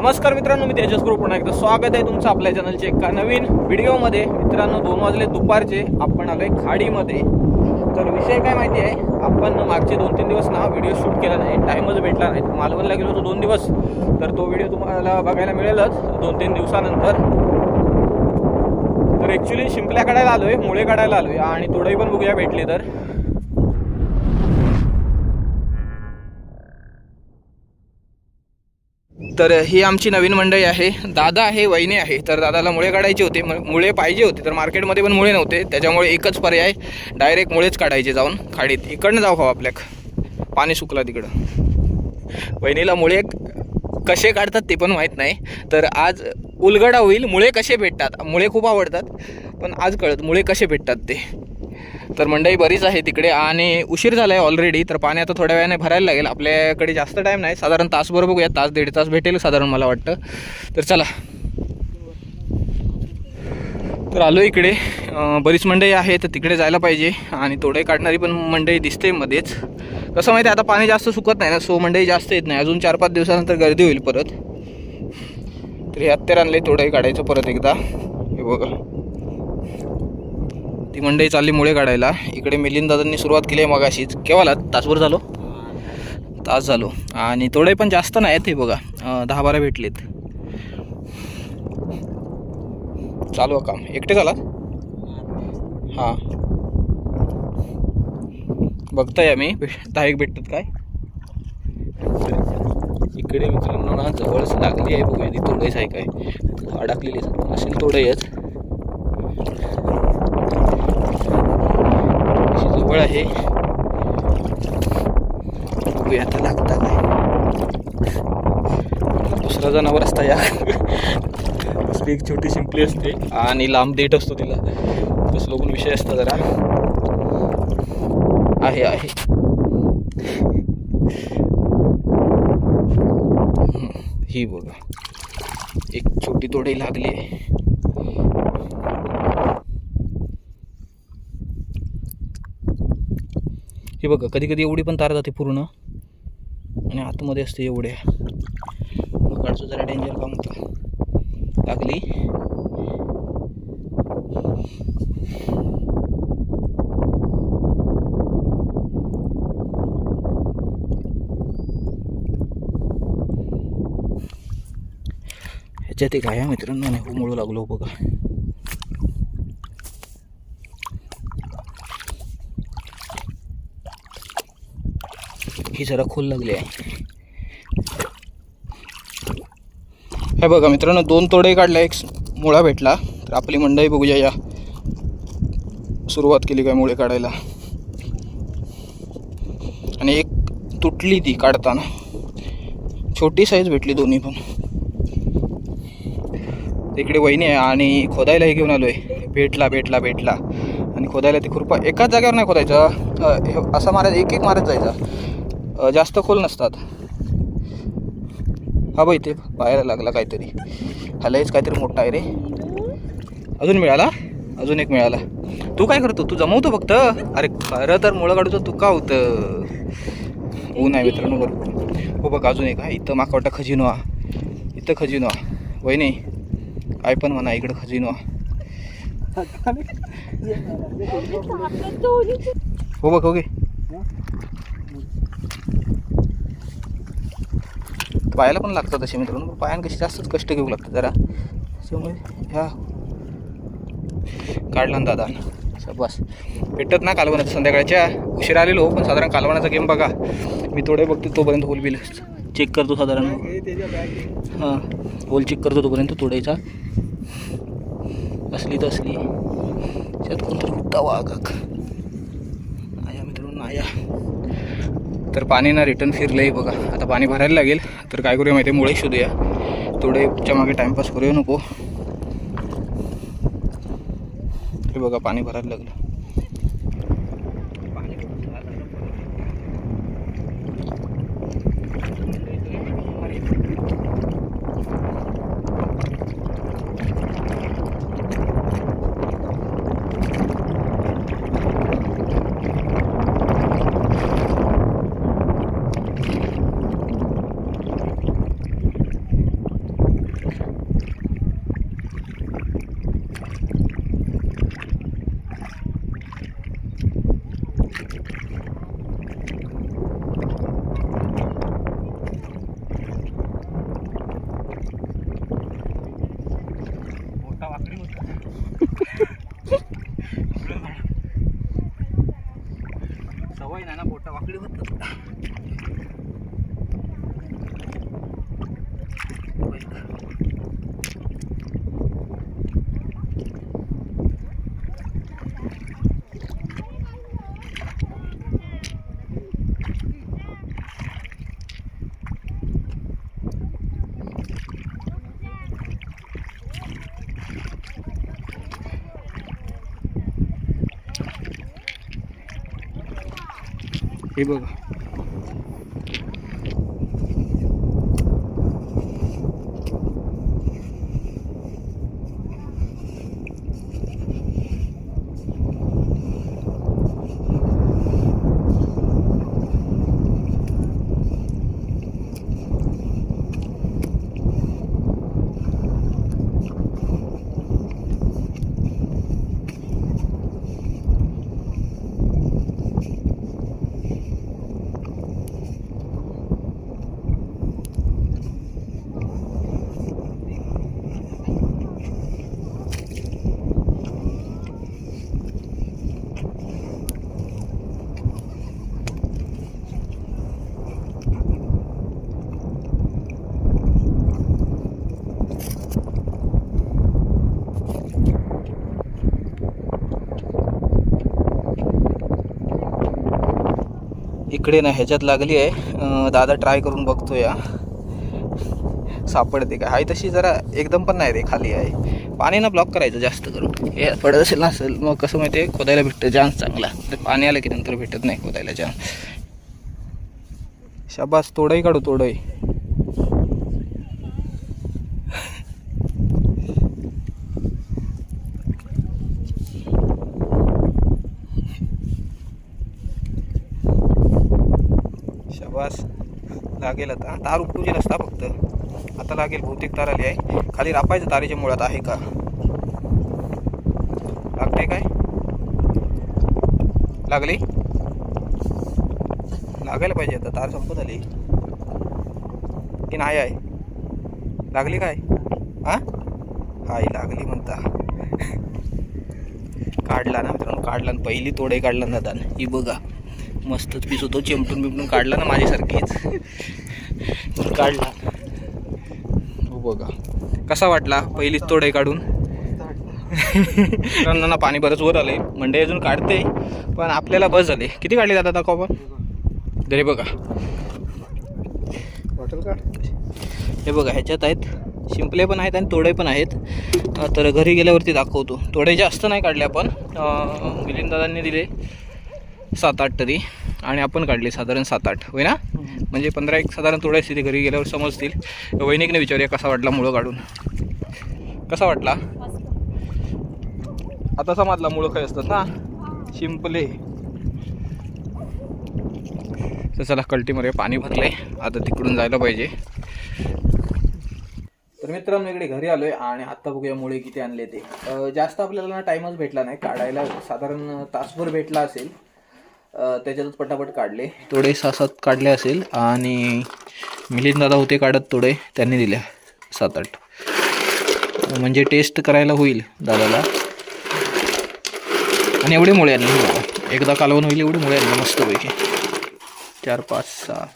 नमस्कार मित्रांनो मी तेजस गुरु. पुन्हा एकदा स्वागत आहे तुमचं आपल्या चॅनलच्या एका नवीन व्हिडिओमध्ये मित्रांनो दोन वाजले दुपारचे. आपण आलोय खाडीमध्ये. तर विषय काय माहिती आहे? आपण मागचे दोन तीन दिवस ना व्हिडिओ शूट केला नाही. टाईमच भेटला नाही. मालवणला गेलो होतो दोन दिवस. तर तो व्हिडिओ तुम्हाला बघायला मिळेलच दोन तीन दिवसानंतर. तर ॲक्च्युली शिंपल्या काढायला आलोय मुळे काढायला आलोय. आणि तोडही पण बघूया भेटली तर. तर ही आमची नवीन मंडळी आहे. दादा आहे वहिनी आहे. तर दादाला मुळे काढायचे होते. म- मुळे पाहिजे होते. तर मार्केटमध्ये पण मुळे नव्हते. त्याच्यामुळे एकच पर्याय डायरेक्ट मुळेच काढायचे जाऊन. खाडीत. इकडनं जाऊ हवं आपल्या पाणी सुकला तिकडं. वहिनीला मुळे कसे काढतात ते पण माहीत नाही. तर आज उलगडा होईल. मुळे कसे भेटतात? मुळे खूप आवडतात. पण आज कळत मुळे कसे भेटतात ते. तर मंडई बरीच आहे तिकडे आणि उशीर झाला आहे ऑलरेडी तर पाणी आता थोड्या वेळाने भरायला लागेल. आपल्याकडे जास्त टाईम नाही. साधारण तासभर बघूया तास दीड तास भेटेल साधारण मला वाटतं. तर चला. तर आलो इकडे. बरीच मंडई आहे तर तिकडे जायला पाहिजे. आणि तोडे काढणारी पण मंडई दिसते मध्येच. कसं माहिती आहे आता पाणी जास्त सुकत नाही ना सो मंडई जास्त येत नाही. अजून चार पाच दिवसानंतर गर्दी होईल परत. तर हे हत्यार आणले तोडे काढायचं परत एकदा. हे बघा. ती मंडई चालली मुळे काढायला. इकडे मिलिंद दादांनी सुरुवात केली आहे मगाशीच. केव्हाला? तासभर झालो? तास झालो. आणि थोडे पण जास्त नाही आहेत हे बघा. दहा बारा भेटलेत. चालू आहे काम. एकटे झाला हां. बघताय आम्ही. दहा एक भेटतात काय? इकडे मित्रांनो ना जवळच लागली आहे बघूया ती आहे काय. अडकलेली असेल तोडायच अशी जवळ आहे. बघूया आता लागता काय दुसरा जनावर असता या. दुसरी एक छोटी शिंपली असते. आणि लांब देठ असतो तिला. तसं बघून विषय असतो जरा. आहे आहे. ही बघा. एक छोटी तोडी लागली. आहे बघा कधी कधी एवढी पण तार जाते पूर्ण. आणि आतमध्ये असते एवढ्या काढतो जरा डेंजर काम होतं लागली. ह्याच्यात एक आहे मित्रांनो आणि हो मुळू लागलो बघा. ही जरा खोल लागली आहे. हे बघा मित्रांनो दोन तोडे काढला एक मुळा भेटला. तर आपली मंडई बघूया या. सुरुवात केली काय मुळे काढायला. आणि एक तुटली ती काढताना. छोटी साईज भेटली दोन्ही पण. तिकडे वहिनी आहे आणि खोदायलाही घेऊन घेऊन आलोय. भेटला भेटला भेटला. आणि खोदायला ती खुरपा एकाच जागेवर नाही खोदायचं. असा मारायचं एक एक मारत जायचा. जास्त खोल नसतात. हा बाई ते पाहायला लागला काहीतरी. हलायच काहीतरी मोठा आहे रे. अजून मिळाला? अजून एक मिळाला. तू काय करतो? तू जमवतो फक्त? अरे खरं तर मुळं काढूचं तू का होतं? ऊन आहे मित्रांनो बरोबर हो बघ अजून एक आहे. इथं माका वाटतं खजिनो इथं खजिनो वहिनी काय पण म्हणा इकडं खजिनो हो बघ हो गे पायाला पण लागतात तसे मित्रांनो पण पायानं कशी जास्तच कष्ट घेऊ लागतात जरा. त्याच्यामुळे ह्या काढला ना दादा. बस भेटत ना कालवणाचं संध्याकाळच्या. उशिरा आलेलो पण साधारण कालवणाचा गेम बघा. मी थोडे बघतो तोपर्यंत होल बिल. चेक करतो साधारण. हां. होल चेक करतो तोपर्यंत तोडायचा असली तर असली. त्यात कोणतरी कुत्ता वाघ आया मित्रांनो आया. तर पाणी ना रिटर्न फिरलं आहे बघा. आता पाणी भरायला लागेल. तर काय करूया माहिती आहे मुळे शोधूया थोडेच्या मागे टाईमपास करूया नको. हे बघा पाणी भरायला लागलं. हे बघा. इकडे ना ह्याच्यात लागली आहे. दादा ट्राय करून बघतो या सापडते का? हाय तशी जरा एकदम पण नाही रे खाली आहे. पाणी ना ब्लॉक करायचं जास्त करून. हे पडत असेल नसेल मग कसं माहिती आहे खोदायला भेटतं चान्स चांगला. तर पाणी आलं की नंतर भेटत नाही खोदायला चान्स शाबास तोडही काढू तोडही शाबास लागेल. आता तार उपटूची नसता फक्त. आता लागेल बहुतेक तार आली आहे. खाली रापायचं तारेच्या मुळात आहे का? लागते काय? लागली? लागायला पाहिजे आता. तार संपत आली. की नाही आहे? लागली काय? हा हाय लागली म्हणता. काढला ना मित्रांनो. काढला पहिली तोडे काढला ना दान ही बघा. मस्तच पीस होतो चिमटून बिमटून काढला ना माझ्यासारखीच. काढला. हो बघा. कसा वाटला पहिलीच तोडे काढून? ना पाणी बरंच वर आलंय. मंडई अजून काढते पण आपल्याला बस झाले. किती काढले दादा दाखव आपण तरी बघा. बॉटल का हे बघा ह्याच्यात आहेत. शिंपले पण आहेत आणि तोडे पण आहेत. तर घरी गेल्यावरती दाखवतो. तोडे जास्त नाही काढले आपण. अं, मिलिंद दादांनी दिले. सात आठ तरी. आणि आपण काढले साधारण सात आठ होय ना? म्हणजे पंधरा एक साधारण तोडे असतील घरी गेल्यावर समजतील. वैनिकने विचारूया कसा वाटला मुळं काढून. कसा वाटला? आता समजला मुळं काय असतात ना शिंपले. तर चला कल्टीमध्ये पाणी भरलंय. आता तिकडून जायला पाहिजे. तर मित्रांनो इकडे घरी आलोय आणि आत्ता बघूया मुळे किती आणले ते. जास्त आपल्याला ना टाइमच भेटला नाही. काढायला साधारण तासभर भेटला असेल. त्याच्यातच पटापट काढले. थोडे सहा सात काढले असेल आणि मिलिंद दादा होते काढत थोडे त्यांनी दिल्या सात आठ म्हणजे टेस्ट करायला होईल दादाला. आणि एवढे मुळे आणले. एकदा कालवण होईल एवढे मुळे आणले मस्तपैकी. चार पाच सहा.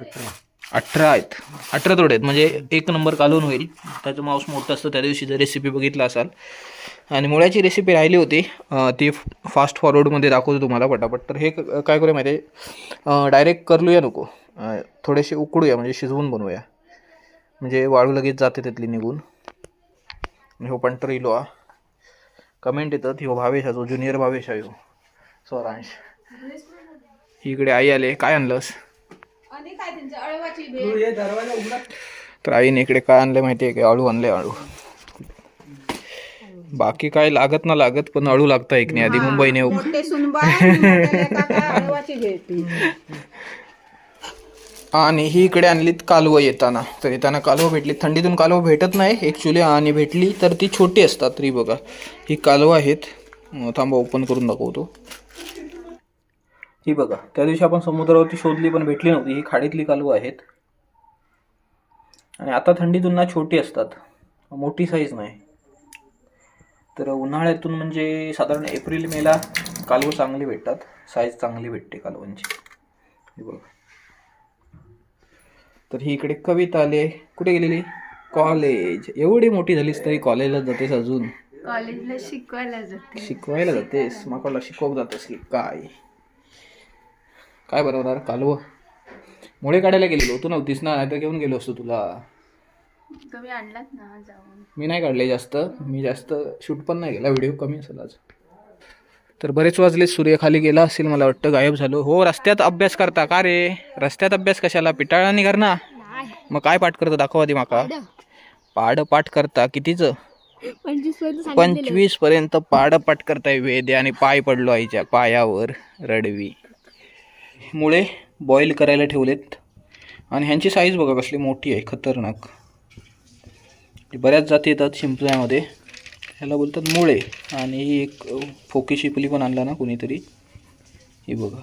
अठरा अठरा आहेत. अठरा तोडे आहेत. म्हणजे एक नंबर कालवून होईल. त्याचं मांस मोठं असतं. त्या दिवशी जर रेसिपी बघितला असाल. आणि मुळ्याची रेसिपी राहिली होती. ती फास्ट फॉरवर्डमध्ये दाखवतो तुम्हाला पटापट. तर हे क- काय करूया माहिती आहे? डायरेक्ट करलूया नको. थोडेसे उकडूया. म्हणजे शिजवून बनवूया. म्हणजे वाळू लगेच जाते त्यातली निघून. हो पंटर इलो हा. कमेंट येतात. हो भावेश आहे. जो ज्युनियर भावेश आहे हो स्वरांश. इकडे आई आले. काय आणलंस? आणि काय अळवाची तर आईने इकडे काय आणलं माहिती आहे का? अळू आणले अळू. बाकी काय लागत ना लागत पण अळू लागतं एक नाही आधी मुंबईने येऊ. मोठे सुनबा अळवाची भेटती आणि ही इकडे आणलीत कालवं येताना. तर येताना कालवं भेटली थंडीतून कालवं भेटत नाही ॲक्च्युली आणि भेटली तर ती छोटी असतात तरी बघा. ही कालवं आहेत. थांबा ओपन करून दाखवतो. ही बघा त्या दिवशी आपण समुद्रावरती शोधली पण भेटली नव्हती. ही खाडीतली कालवं आहेत. आणि आता थंडीतून ना छोटी असतात. मोठी साईज नाही. तर उन्हाळ्यातून म्हणजे साधारण एप्रिल मेला कालवं चांगली भेटतात. साईज चांगली भेटते कालवांची. हे बघा. तर ही इकडे कविता आली कुठे गेलेली? कॉलेज एवढी मोठी झालीस तरी कॉलेजला जातेस अजून. कॉलेजला शिकवायला जाते शिकवायला जातेस. माकडला शिकवत जातेस की काय? काय बनवणार? कालवं. मुळे काढायला गेलेलो. तू नव्हतीस ना? नाहीतर घेऊन गेलो असतो तुला. तुम्ही आणलात ना जाऊन. मी नाही काढले जास्त. मी जास्त शूट पण नाही केला. व्हिडिओ कमी असेल आज. तर बरेच वाजले. सूर्य खाली गेला असेल मला वाटतं. गायब झालो. हो रस्त्यात अभ्यास करता का रे? रस्त्यात अभ्यास कशाला? पिटाळा निघार ना. मग काय पाठ करता? दाखवा आधी माका. पाड. पाठ करता. कितीचं? पंचवीसपर्यंत पाड पाठ करताय वेदे आणि पाय पडलो आईच्या पायावर. रडवी. मुळे बॉईल करायला ठेवलेत. आणि ह्यांची साईज बघा कसली मोठी आहे खतरनाक. बऱ्याच जाती येतात शिंपल्यामध्ये. ह्याला बोलतात मुळे. आणि ही एक फोकी शिपली पण आणला ना कोणीतरी. ही बघा.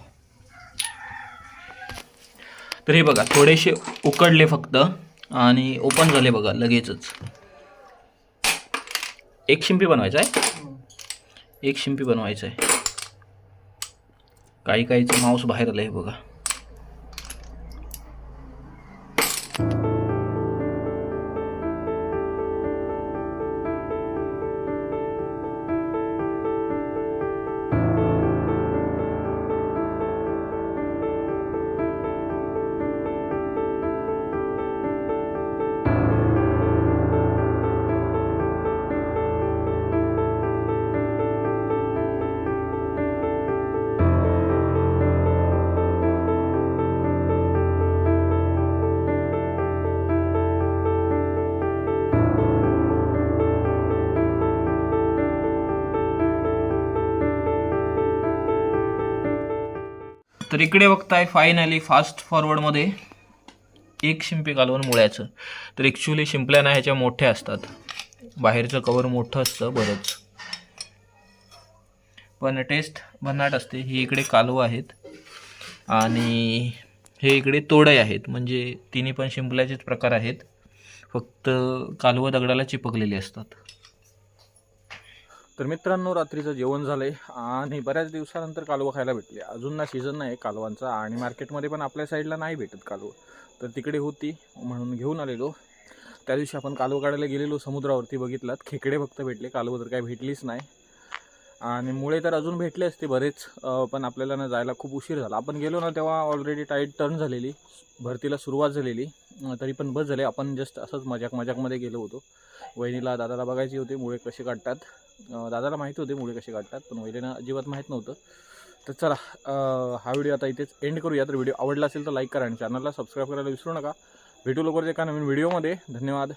तर हे बघा थोडेसे उकडले फक्त. आणि ओपन झाले बघा लगेचच. एक शिंपी बनवायचा आहे. एक शिंपी बनवायचं आहे. काही काहीचं मांस बाहेर आलं आहे बघा. तर इकडे बघताय फायनली फास्ट फॉरवर्डमध्ये एक शिंपी घालवून मुळ्याचं. तर ॲक्च्युली शिंपल्या ना ह्याच्या मोठ्या असतात. बाहेरचं कवर मोठं असतं बरंच. पण टेस्ट भन्नाट असते. ही इकडे कालवं आहेत. आणि हे इकडे तोडे आहेत. म्हणजे तिन्ही पण शिंपल्याचेच प्रकार आहेत. फक्त कालवं दगडाला चिपकलेली असतात. तर मित्रांनो रात्रीचं जेवण झालं आहे आणि बऱ्याच दिवसानंतर कालवं खायला भेटले. अजून ना सीझन नाही कालवांचा आणि मार्केटमध्ये पण आपल्या साईडला नाही भेटत कालवं. तर तिकडे होती म्हणून घेऊन आलेलो. त्या दिवशी आपण कालवं काढायला गेलेलो समुद्रावरती बघितलात. खेकडे फक्त भेटले कालवं तर काही भेटलीच नाही. आणि मुळे तर अजून भेटले असते बरेच पण आपल्याला ना जायला खूप उशीर झाला. आपण गेलो ना तेव्हा ऑलरेडी टाईट टर्न झालेली भरतीला सुरुवात झालेली. तरी पण बस झाले. आपण जस्ट असंच मजाक मजाकमध्ये गेलो होतो. वहिनीला दादाला बघायची होती. मुळे कसे काढतात. दादाला माहिती होते मुळे कसे काढतात पण वहिनीला अजिबात माहीत नव्हतं. तर चला हा व्हिडिओ आता इथेच एंड करूया. तर व्हिडिओ आवडला असेल तर लाईक करा आणि चॅनलला सबस्क्राईब करायला विसरू नका. भेटू लवकरच एका नवीन व्हिडिओमध्ये धन्यवाद.